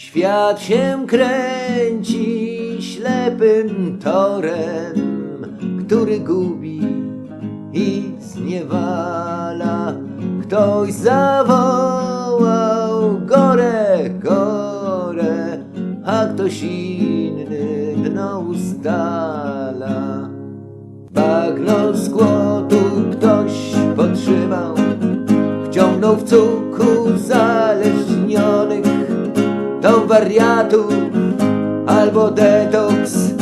Świat się kręci ślepym torem, który gubi i zniewala. Ktoś zawołał gore, gore, a ktoś inny dno ustala. Bagno z głodu ktoś podtrzymał, wciągnął w cuku zależnionych, do wariatów albo detoks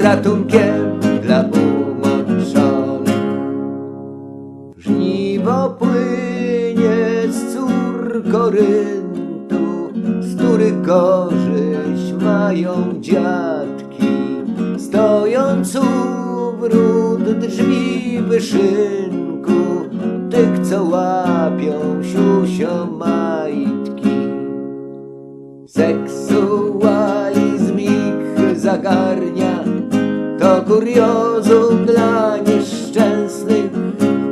ratunkiem dla umoczonych. Żniwo płynie z cór Koryntu, z których korzyść mają dziadki. Stojąc u wrót drzwi wyszynku, kuriozum dla nieszczęsnych.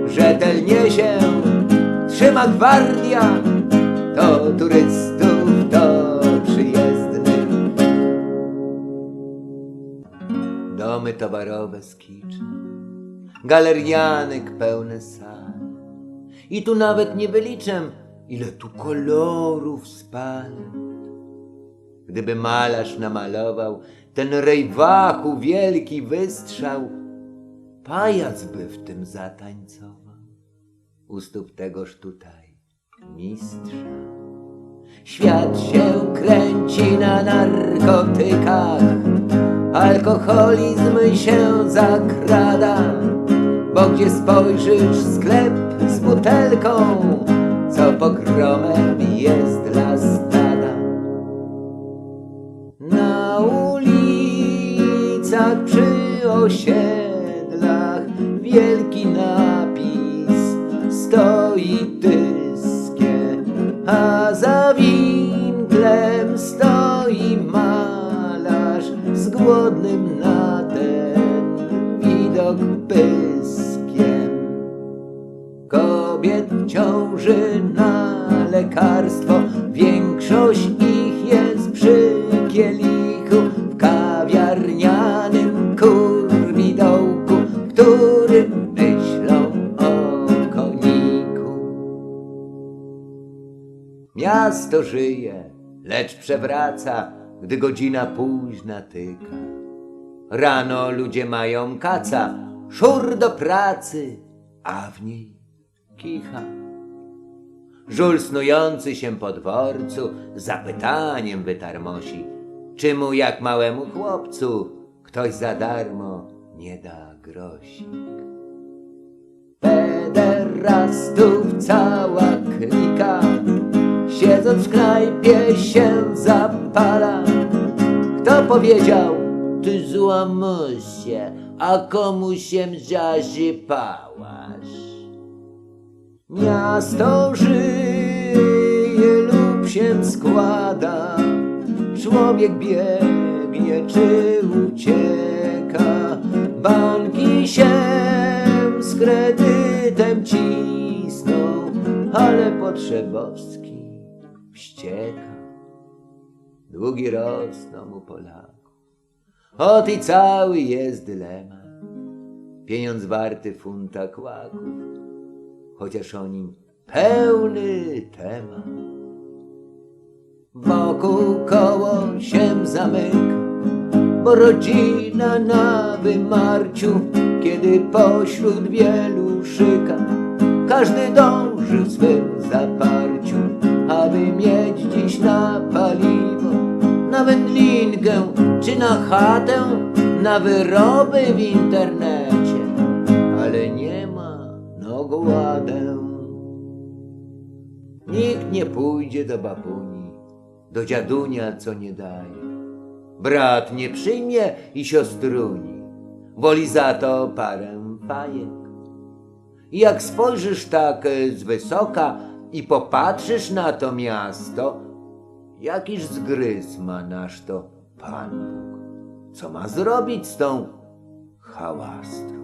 Rzetelnie się trzyma gwardia, to turystów, to przyjezdnych. Domy towarowe z kiczem, galerianek pełne sal. I tu nawet nie wyliczę, ile tu kolorów spalę. Gdyby malarz namalował ten rejwachu wielki wystrzał, pajac by w tym zatańcował. U stóp tegoż tutaj mistrza. Świat się kręci na narkotykach, alkoholizm się zakrada, bo gdzie spojrzysz sklep z butelką, co pogromem jest przy osiedlach wielki napis stoi tyskie, a za winklem stoi malarz z głodnym na ten widok pyskiem. Kobiet w ciąży na lekarstwo, Miasto żyje, lecz przewraca, gdy godzina późna tyka. Rano ludzie mają kaca, szur do pracy, a w niej kicha. Żul snujący się po dworcu zapytaniem wytarmosi, czy mu jak małemu chłopcu ktoś za darmo nie da grosik. Pederastów cała klika, siedząc w knajpie się zapala. Kto powiedział, ty złamusie, a komu się zażypałaś? Miasto żyje lub się składa, człowiek biegnie czy ucieka, banki się z kredytem cisną, ale Potrzebowski wścieka. Długi rosną mu Polaków, ot i cały jest dylemat, pieniądz warty funta kłaków chociaż o nim pełny temat. Wokół koło się zamyka, bo rodzina na wymarciu, kiedy pośród wielu szyka, każdy dąży w swym zaparciu, czy na chatę, na wyroby w internecie, ale nie ma nogładę. Nikt nie pójdzie do babuni, do dziadunia, co nie daje. Brat nie przyjmie i siostruni, woli za to parę fajek. I jak spojrzysz tak e, z wysoka i popatrzysz na to miasto, jakiż zgryz ma nasz to Pan Bóg. Co ma zrobić z tą hałastrą?